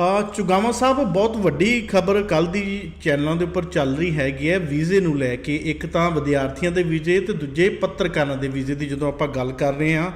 ਹਾਂ, ਚੁਗਾਵਾ ਸਾਹਿਬ ਬਹੁਤ ਵੱਡੀ ਖਬਰ ਕੱਲ ਦੀ ਚੈਨਲਾਂ ਦੇ ਉੱਪਰ ਚੱਲ ਰਹੀ ਹੈਗੀ ਹੈ, ਵੀਜ਼ੇ ਨੂੰ ਲੈ ਕੇ। ਇੱਕ ਤਾਂ ਵਿਦਿਆਰਥੀਆਂ ਦੇ ਵੀਜ਼ੇ ਤੇ ਦੂਜੇ ਪੱਤਰਕਾਰਾਂ ਦੇ ਵੀਜ਼ੇ ਦੀ ਜਦੋਂ ਆਪਾਂ ਗੱਲ ਕਰ ਰਹੇ ਹਾਂ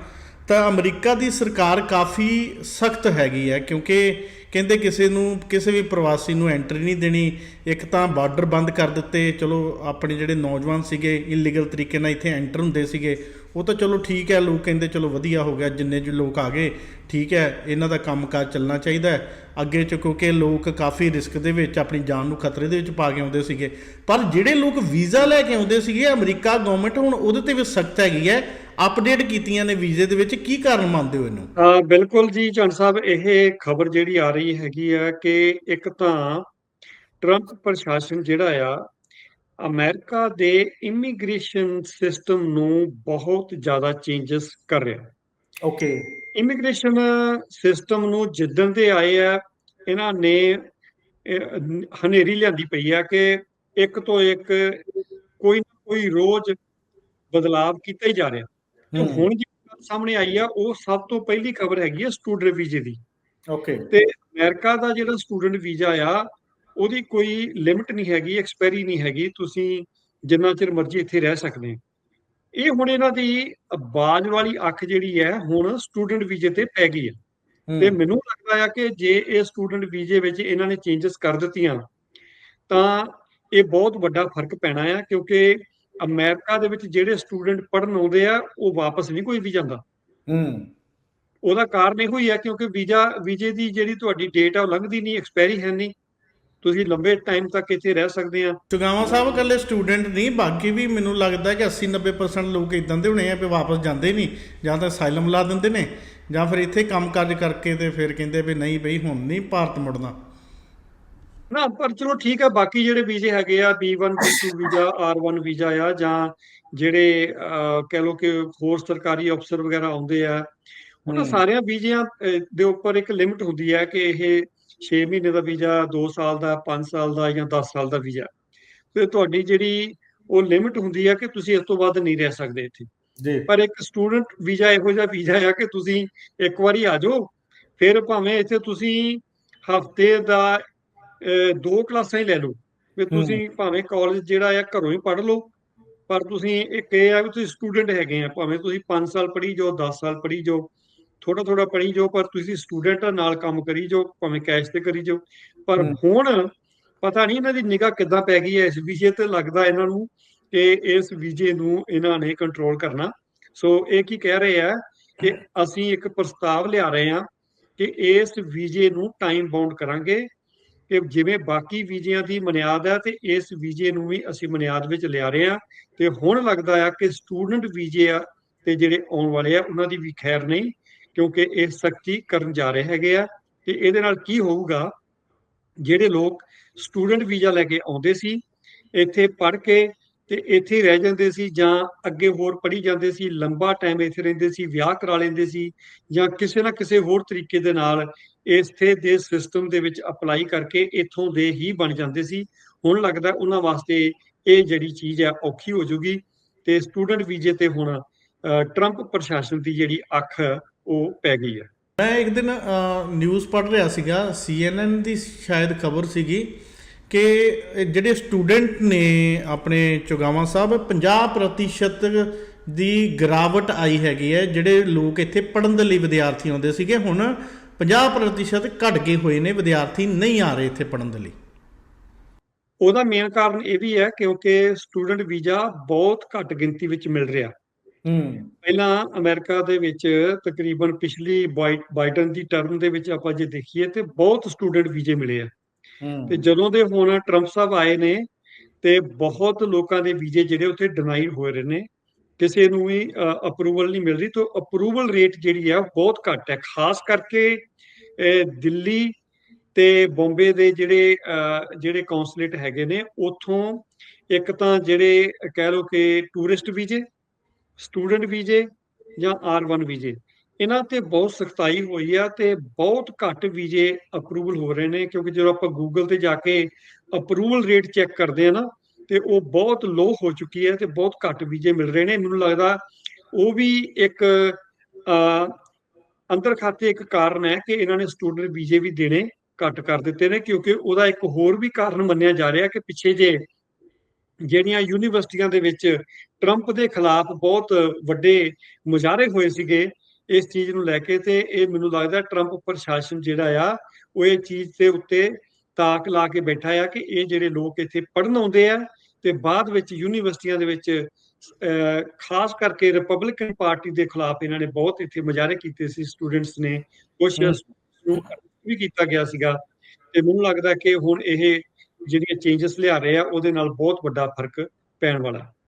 ਤਾਂ ਅਮਰੀਕਾ ਦੀ ਸਰਕਾਰ ਕਾਫੀ ਸਖਤ ਹੈਗੀ ਹੈ, ਕਿਉਂਕਿ ਕਹਿੰਦੇ ਕਿਸੇ ਨੂੰ, ਕਿਸੇ ਵੀ ਪ੍ਰਵਾਸੀ ਨੂੰ ਐਂਟਰੀ ਨਹੀਂ ਦੇਣੀ, ਇੱਕ ਤਾਂ ਬਾਰਡਰ ਬੰਦ ਕਰ ਦਿੱਤੇ, ਚਲੋ ਆਪਣੇ ਜਿਹੜੇ ਨੌਜਵਾਨ ਸੀਗੇ ਇਲੀਗਲ ਤਰੀਕੇ ਨਾਲ ਇੱਥੇ ਐਂਟਰ ਹੁੰਦੇ ਸੀਗੇ, ਉਹ ਤਾਂ ਚਲੋ ਠੀਕ ਹੈ, ਲੋਕ ਕਹਿੰਦੇ ਚਲੋ ਵਧੀਆ ਹੋ ਗਿਆ, ਜਿੰਨੇ ਜੀ ਲੋਕ ਆ ਗਏ, ਠੀਕ ਹੈ, ਇਹਨਾਂ ਦਾ ਕੰਮਕਾਜ ਚੱਲਣਾ ਚਾਹੀਦਾ ਹੈ, ਅੱਗੇ ਚ ਕਿਉਂਕਿ ਲੋਕ ਕਾਫੀ ਰਿਸਕ ਦੇ ਵਿੱਚ ਆਪਣੀ ਜਾਨ ਨੂੰ ਖਤਰੇ ਦੇ ਵਿੱਚ ਪਾ ਕੇ ਆਉਂਦੇ ਸੀਗੇ, ਪਰ ਜਿਹੜੇ ਲੋਕ ਵੀਜ਼ਾ ਲੈ ਕੇ ਆਉਂਦੇ ਸੀਗੇ ਅਮਰੀਕਾ ਗਵਰਨਮੈਂਟ ਹੁਣ ਉਹਦੇ ਤੇ ਵੀ ਸਖਤ ਹੈਗੀ ਹੈ ਅਪਡੇਟ ਕੀਤੀਆਂ ਨੇ ਵੀਜ਼ੇ ਦੇ ਵਿੱਚ ਕੀ ਕਾਰਨ ਮੰਨਦੇ ਹੋ ਇਹਨੂੰ? ਹਾਂ ਬਿਲਕੁਲ ਜੀ ਚੰਨ ਸਾਹਿਬ ਇਹ ਖਬਰ ਜਿਹੜੀ ਆ ਰਹੀ ਹੈਗੀ ਆ ਕਿ ਇੱਕ ਤਾਂ ਟਰੰਪ ਪ੍ਰਸ਼ਾਸਨ ਜਿਹੜਾ ਆ ਅਮਰੀਕਾ ਦੇ ਇਮੀਗ੍ਰੇਸ਼ਨ ਸਿਸਟਮ ਨੂੰ ਬਹੁਤ ਜ਼ਿਆਦਾ ਚੇਂਜਸ ਕਰ ਰਿਹਾ। ਓਕੇ। ਇਮੀਗ੍ਰੇਸ਼ਨ ਸਿਸਟਮ ਨੂੰ ਜਿੱਦਣ ਦੇ ਆਏ ਆ ਇਹਨਾਂ ਨੇ ਹਨੇਰੀ ਲਿਆਂਦੀ ਪਈ ਆ ਕਿ ਇੱਕ ਤੋਂ ਇੱਕ ਕੋਈ ਨਾ ਕੋਈ ਰੋਜ਼ ਬਦਲਾਵ ਕੀਤਾ ਹੀ ਜਾ ਰਿਹਾ। ਤੇ ਹੁਣ ਗੱਲ ਸਾਹਮਣੇ ਆਈ ਆ ਉਹ ਸਭ ਤੋਂ ਪਹਿਲੀ ਖਬਰ ਹੈਗੀ ਆ ਸਟੂਡੈਂਟ ਵੀਜ਼ੇ ਦੀ। ਓਕੇ। ਤੇ ਅਮਰੀਕਾ ਦਾ ਜਿਹੜਾ ਸਟੂਡੈਂਟ ਵੀਜ਼ਾ ਆ ਉਹਦੀ ਕੋਈ ਲਿਮਿਟ ਨਹੀਂ ਹੈਗੀ ਐਕਸਪਾਇਰੀ ਨਹੀਂ ਹੈਗੀ ਤੁਸੀਂ ਜਿੰਨਾ ਚਿਰ ਮਰਜ਼ੀ ਇੱਥੇ ਰਹਿ ਸਕਦੇ ਹੋ। ਇਹ ਹੁਣ ਇਹਨਾਂ ਦੀ ਬਾਜ ਵਾਲੀ ਅੱਖ ਜਿਹੜੀ ਹੈ ਹੁਣ ਸਟੂਡੈਂਟ ਵੀਜ਼ੇ ਤੇ ਪੈ ਗਈ ਹੈ ਤੇ ਮੈਨੂੰ ਲੱਗਦਾ ਆ ਕਿ ਜੇ ਇਹ ਸਟੂਡੈਂਟ ਵੀਜ਼ੇ ਵਿੱਚ ਇਹਨਾਂ ਨੇ ਚੇਂਜਸ ਕਰ ਦਿੱਤੀਆਂ ਤਾਂ ਇਹ ਬਹੁਤ ਵੱਡਾ ਫ਼ਰਕ ਪੈਣਾ ਆ ਕਿਉਂਕਿ ਅਮਰੀਕਾ ਦੇ ਵਿੱਚ ਜਿਹੜੇ ਸਟੂਡੈਂਟ ਪੜ੍ਹਨ ਆਉਂਦੇ ਆ ਉਹ ਵਾਪਸ ਨਹੀਂ ਕੋਈ ਵੀ ਜਾਂਦਾ ਹੂੰ। ਉਹਦਾ ਕਾਰਨ ਇਹੋ ਹੀ ਹੈ ਕਿਉਂਕਿ ਵੀਜ਼ਾ ਵੀਜ਼ੇ ਦੀ ਜਿਹੜੀ ਤੁਹਾਡੀ ਡੇਟ ਆ ਉਹ ਲੰਘਦੀ ਨਹੀਂ ਐਕਸਪਾਇਰੀ ਹੈ ਨਹੀਂ। ਤੁਸੀਂ ਲੰਬੇ ਟਾਈਮ ਤੱਕ ਇੱਥੇ ਰਹਿ ਸਕਦੇ ਆ। ਚੁਗਾਵਾ ਸਾਹਿਬ ਇਕੱਲੇ ਸਟੂਡੈਂਟ ਨਹੀਂ ਬਾਕੀ ਵੀ ਮੈਨੂੰ ਲੱਗਦਾ ਕਿ 80 90% ਲੋਕ ਇਦਾਂ ਦੇ ਹੋਣੇ ਆ ਵੀ ਵਾਪਸ ਜਾਂਦੇ ਨਹੀਂ ਜਾਂ ਤਾਂ ਅਸਾਈਲਮ ਲਾ ਦਿੰਦੇ ਨੇ ਜਾਂ ਫਿਰ ਇੱਥੇ ਕੰਮ ਕਾਜ ਕਰਕੇ ਤੇ ਫਿਰ ਕਹਿੰਦੇ ਵੀ ਨਹੀਂ ਬਈ ਹੁਣ ਨਹੀਂ ਭਾਰਤ ਮੁੜਨਾ। ਨਾ ਪਰ ਚਲੋ ਠੀਕ ਹੈ ਬਾਕੀ ਜਿਹੜੇ ਵੀਜ਼ੇ ਹੈਗੇ ਆ B1 B2 visa R1 visa ਆ ਜਾਂ ਜਿਹੜੇ ਕਹਿ ਲਓ ਕਿ ਹੋਰ ਸਰਕਾਰੀ ਅਫਸਰ ਵਗੈਰਾ ਆਉਂਦੇ ਆ ਉਹਨਾਂ। ਸਾਰਿਆਂ ਵੀਜ਼ਿਆਂ ਦੇ ਉੱਪਰ ਇੱਕ ਲਿਮਿਟ ਹੁੰਦੀ ਹੈ ਕਿ ਇਹ 6 ਮਹੀਨੇ ਦਾ ਵੀਜ਼ਾ 2 ਸਾਲ ਦਾ 5 ਸਾਲ ਦਾ ਜਾਂ 10 ਸਾਲ ਦਾ ਵੀਜ਼ਾ। ਤੇ ਤੁਹਾਡੀ ਜਿਹੜੀ ਉਹ ਲਿਮਿਟ ਹੁੰਦੀ ਹੈ ਕਿ ਤੁਸੀਂ ਇਸ ਤੋਂ ਵੱਧ ਨਹੀਂ ਰਹਿ ਸਕਦੇ ਇੱਥੇ। ਜੀ। ਪਰ ਇੱਕ ਸਟੂਡੈਂਟ ਵੀਜ਼ਾ ਇਹੋ ਜਿਹਾ ਵੀਜ਼ਾ ਆ ਕਿ ਤੁਸੀਂ ਇੱਕ ਵਾਰੀ ਆ ਜਾਓ ਫਿਰ ਭਾਵੇਂ ਇੱਥੇ ਤੁਸੀਂ ਹਫ਼ਤੇ ਦਾ ਦੋ ਕਲਾਸਾਂ ਹੀ ਲੈ ਲਓ। ਵੀ ਤੁਸੀਂ ਭਾਵੇਂ ਕਾਲਜ ਜਿਹੜਾ ਆ ਘਰੋਂ ਹੀ ਪੜ੍ਹ ਲਓ ਪਰ ਤੁਸੀਂ ਇੱਕ ਇਹ ਆ ਵੀ ਤੁਸੀਂ ਸਟੂਡੈਂਟ ਹੈਗੇ ਆ ਭਾਵੇਂ ਤੁਸੀਂ 5 ਸਾਲ ਪੜ੍ਹੀ ਜਾਓ 10 ਸਾਲ ਪੜ੍ਹੀ ਜਾਓ ਥੋੜਾ ਥੋੜਾ ਪੜ੍ਹੀ ਜਾਓ ਪਰ ਤੁਸੀਂ ਸਟੂਡੈਂਟ ਨਾਲ ਕੰਮ ਕਰੀ ਜਾਓ ਭਾਵੇਂ ਕੈਸ਼ ਤੇ ਕਰੀ ਜਾਓ। ਪਰ। ਹੁਣ ਪਤਾ ਨਹੀਂ ਇਹਨਾਂ ਦੀ ਨਿਗਾਹ ਕਿੱਦਾਂ ਪੈ ਗਈ ਹੈ ਇਸ ਵਿਸ਼ੇ ਤੇ ਲੱਗਦਾ ਇਹਨਾਂ ਨੂੰ ਕਿ ਇਸ ਵਿਜੇ ਨੂੰ ਇਹਨਾਂ ਨੇ ਕੰਟਰੋਲ ਕਰਨਾ। ਸੋ ਇਹ ਕੀ ਕਹਿ ਰਹੇ ਆ ਕਿ ਅਸੀਂ ਇੱਕ ਪ੍ਰਸਤਾਵ ਲਿਆ ਰਹੇ ਹਾਂ ਕਿ ਇਸ ਵੀਜ਼ੇ ਨੂੰ ਟਾਈਮ ਬਾਉਂਡ ਕਰਾਂਗੇ ਕਿ ਜਿਵੇਂ ਬਾਕੀ ਵੀਜ਼ਿਆਂ ਦੀ ਮਨਿਆਦ ਹੈ ਤੇ ਇਸ ਵੀਜ਼ੇ ਨੂੰ ਵੀ ਅਸੀਂ ਮਨਿਆਦ ਵਿੱਚ ਲਿਆ ਰਹੇ ਹਾਂ ਤੇ ਹੁਣ ਲੱਗਦਾ ਆ ਕਿ ਸਟੂਡੈਂਟ ਵੀਜ਼ੇ ਆ ਤੇ ਜਿਹੜੇ ਆਉਣ ਵਾਲੇ ਆ, ਉਹਨਾਂ ਦੀ ਵੀ ਖੈਰ ਨਹੀਂ, ਕਿਉਂਕਿ ਇਹ ਸਖਤੀ ਕਰਨ ਜਾ ਰਹੇ ਹੈਗੇ ਆ ਤੇ ਇਹਦੇ ਨਾਲ ਕੀ ਹੋਊਗਾ? ਜਿਹੜੇ ਲੋਕ ਸਟੂਡੈਂਟ ਵੀਜ਼ਾ ਲੈ ਕੇ ਆਉਂਦੇ ਸੀ, ਇੱਥੇ ਪੜ੍ਹ ਕੇ ਤੇ ਇੱਥੇ ਰਹਿ ਜਾਂਦੇ ਸੀ ਜਾਂ ਅੱਗੇ ਹੋਰ ਪੜ੍ਹੀ ਜਾਂਦੇ ਸੀ, ਲੰਬਾ ਟਾਈਮ ਇੱਥੇ ਰਹਿੰਦੇ ਸੀ, ਵਿਆਹ ਕਰਾ ਲੈਂਦੇ ਸੀ ਜਾਂ ਕਿਸੇ ਨਾ ਕਿਸੇ ਹੋਰ ਤਰੀਕੇ ਦੇ ਨਾਲ ਇਸੇ ਦੇ ਸਿਸਟਮ ਦੇ ਵਿੱਚ ਅਪਲਾਈ ਕਰਕੇ ਇੱਥੋਂ ਦੇ ਹੀ ਬਣ ਜਾਂਦੇ ਸੀ। ਹੁਣ ਲੱਗਦਾ ਉਹਨਾਂ ਵਾਸਤੇ ਇਹ ਜਿਹੜੀ ਚੀਜ਼ ਹੈ ਔਖੀ ਹੋ ਜੂਗੀ ਤੇ ਸਟੂਡੈਂਟ ਵੀਜ਼ੇ ਤੇ ਹੁਣ ਟਰੰਪ ਪ੍ਰਸ਼ਾਸਨ ਦੀ ਜਿਹੜੀ ਅੱਖ ਉਹ ਪੈ ਗਈ ਹੈ। ਮੈਂ ਇੱਕ ਦਿਨ ਨਿਊਜ਼ ਪੜ੍ਹ ਰਿਹਾ ਸੀਗਾ CNN ਦੀ ਸ਼ਾਇਦ ਖਬਰ ਸੀਗੀ। ਕਿ ਜਿਹੜੇ ਸਟੂਡੈਂਟ ਨੇ ਆਪਣੇ ਚੁਗਾਵਾ ਸਾਹਿਬ 50% ਦੀ ਗਿਰਾਵਟ ਆਈ ਹੈਗੀ ਹੈ ਜਿਹੜੇ ਲੋਕ ਇੱਥੇ ਪੜਨ ਦੇ ਲਈ ਵਿਦਿਆਰਥੀ ਆਉਂਦੇ ਸੀਗੇ ਹੁਣ 50% ਘਟ ਗਏ ਹੋਏ ਨੇ ਵਿਦਿਆਰਥੀ ਨਹੀਂ ਆ ਰਹੇ ਇੱਥੇ ਪੜਨ ਦੇ ਲਈ। ਉਹਦਾ ਮੇਨ ਕਾਰਨ ਇਹ ਵੀ ਹੈ ਕਿਉਂਕਿ ਸਟੂਡੈਂਟ ਵੀਜ਼ਾ ਬਹੁਤ ਘੱਟ ਗਿਣਤੀ ਵਿੱਚ ਮਿਲ ਰਿਹਾ। ਹੂੰ। ਪਹਿਲਾਂ ਅਮਰੀਕਾ ਦੇ ਵਿੱਚ ਤਕਰੀਬਨ ਪਿਛਲੀ ਬਾਈ- ਬਾਈਡਨ ਦੀ ਟਰਮ ਦੇ ਵਿੱਚ ਆਪਾਂ ਜੇ ਦੇਖੀਏ ਤੇ ਬਹੁਤ ਸਟੂਡੈਂਟ ਵੀਜ਼ੇ ਮਿਲੇ ਆ। ਤੇ ਹੂੰ। ਜਦੋਂ ਦੇ ਹੁਣ ਟਰੰਪ ਸਾਹਿਬ ਆਏ ਨੇ ਤੇ ਬਹੁਤ ਲੋਕਾਂ ਦੇ ਵੀਜ਼ੇ ਜਿਹੜੇ ਉੱਥੇ ਡਿਨਾਈ ਹੋ ਰਹੇ ਨੇ ਕਿਸੇ ਨੂੰ ਵੀ ਅਪਰੂਵਲ ਨਹੀਂ ਮਿਲ ਰਹੀ ਤਾਂ ਅਪਰੂਵਲ ਰੇਟ ਜਿਹੜੀ ਆ ਉਹ ਬਹੁਤ ਘੱਟ ਹੈ ਖਾਸ ਕਰਕੇ ਦਿੱਲੀ ਤੇ ਬੰਬੇ ਦੇ ਜਿਹੜੇ ਜਿਹੜੇ ਕੌਂਸੂਲੇਟ ਹੈਗੇ ਨੇ ਉਥੋਂ ਇੱਕ ਤਾਂ ਜਿਹੜੇ ਕਹਿ ਲਓ ਕਿ ਟੂਰਿਸਟ ਵੀਜ਼ੇ ਸਟੂਡੈਂਟ ਵੀਜ਼ੇ ਜਾਂ ਆਰ1 ਵੀਜ਼ੇ। ਇਹਨਾਂ ਤੇ ਬਹੁਤ ਸਖਤਾਈ ਹੋਈ ਆ ਤੇ ਬਹੁਤ ਘੱਟ ਵੀਜ਼ੇ ਅਪਰੂਵਲ ਹੋ ਰਹੇ ਨੇ, ਕਿਉਂਕਿ ਜਦੋਂ ਆਪਾਂ ਗੂਗਲ ਤੇ ਜਾ ਕੇ ਅਪਰੂਵਲ ਰੇਟ ਚੈੱਕ ਕਰਦੇ ਆ ਨਾ, ਤੇ ਉਹ ਬਹੁਤ ਲੋ ਹੋ ਚੁੱਕੀ ਹੈ ਤੇ ਬਹੁਤ ਘੱਟ ਵੀਜ਼ੇ ਮਿਲ ਰਹੇ ਨੇ। ਮੈਨੂੰ ਲੱਗਦਾ ਉਹ ਵੀ ਇੱਕ ਅ ਅੰਦਰ ਖਾਤੇ ਇੱਕ ਕਾਰਨ ਹੈ ਕਿ ਇਹਨਾਂ ਨੇ ਸਟੂਡੈਂਟ ਵੀਜ਼ੇ ਵੀ ਦੇਣੇ ਘੱਟ ਕਰ ਦਿੱਤੇ ਨੇ, ਕਿਉਂਕਿ ਉਹਦਾ ਇੱਕ ਹੋਰ ਵੀ ਕਾਰਨ ਮੰਨਿਆ ਜਾ ਰਿਹਾ ਕਿ ਪਿੱਛੇ ਜੇ ਜਿਹੜੀਆਂ ਯੂਨੀਵਰਸਿਟੀਆਂ ਦੇ ਵਿੱਚ ਟਰੰਪ ਦੇ ਖਿਲਾਫ ਬਹੁਤ ਵੱਡੇ ਮੁਜ਼ਾਹਰੇ ਹੋਏ ਸੀਗੇ ਇਸ ਚੀਜ਼ ਨੂੰ ਲੈ ਕੇ ਤੇ ਇਹ ਮੈਨੂੰ ਲੱਗਦਾ ਟਰੰਪ ਪ੍ਰਸ਼ਾਸਨ ਜਿਹੜਾ ਆ ਉਹ ਇਹ ਚੀਜ਼ ਦੇ ਉੱਤੇ ਤਾਕ ਲਾ ਕੇ ਬੈਠਾ ਆ ਕਿ ਇਹ ਜਿਹੜੇ ਲੋਕ ਇੱਥੇ ਪੜਨ ਆਉਂਦੇ ਆ ਤੇ ਬਾਅਦ ਵਿੱਚ ਯੂਨੀਵਰਸਿਟੀਆਂ ਦੇ ਵਿੱਚ ਖਾਸ ਕਰਕੇ ਰਿਪਬਲਿਕਨ ਪਾਰਟੀ ਦੇ ਖਿਲਾਫ ਇਹਨਾਂ ਨੇ ਬਹੁਤ ਇੱਥੇ ਮੁਜ਼ਾਹਰੇ ਕੀਤੇ ਸੀ ਸਟੂਡੈਂਟਸ ਨੇ ਕੁਝ। ਨੂੰ ਵੀ ਕੀਤਾ ਗਿਆ ਸੀਗਾ ਤੇ ਮੈਨੂੰ ਲੱਗਦਾ ਕਿ ਹੁਣ ਇਹ ਜਿਹੜੀਆਂ ਚੇਂਜਸ ਲਿਆ ਰਹੇ ਆ ਉਹਦੇ ਨਾਲ ਬਹੁਤ ਵੱਡਾ ਫ਼ਰਕ ਪੈਣ ਵਾਲਾ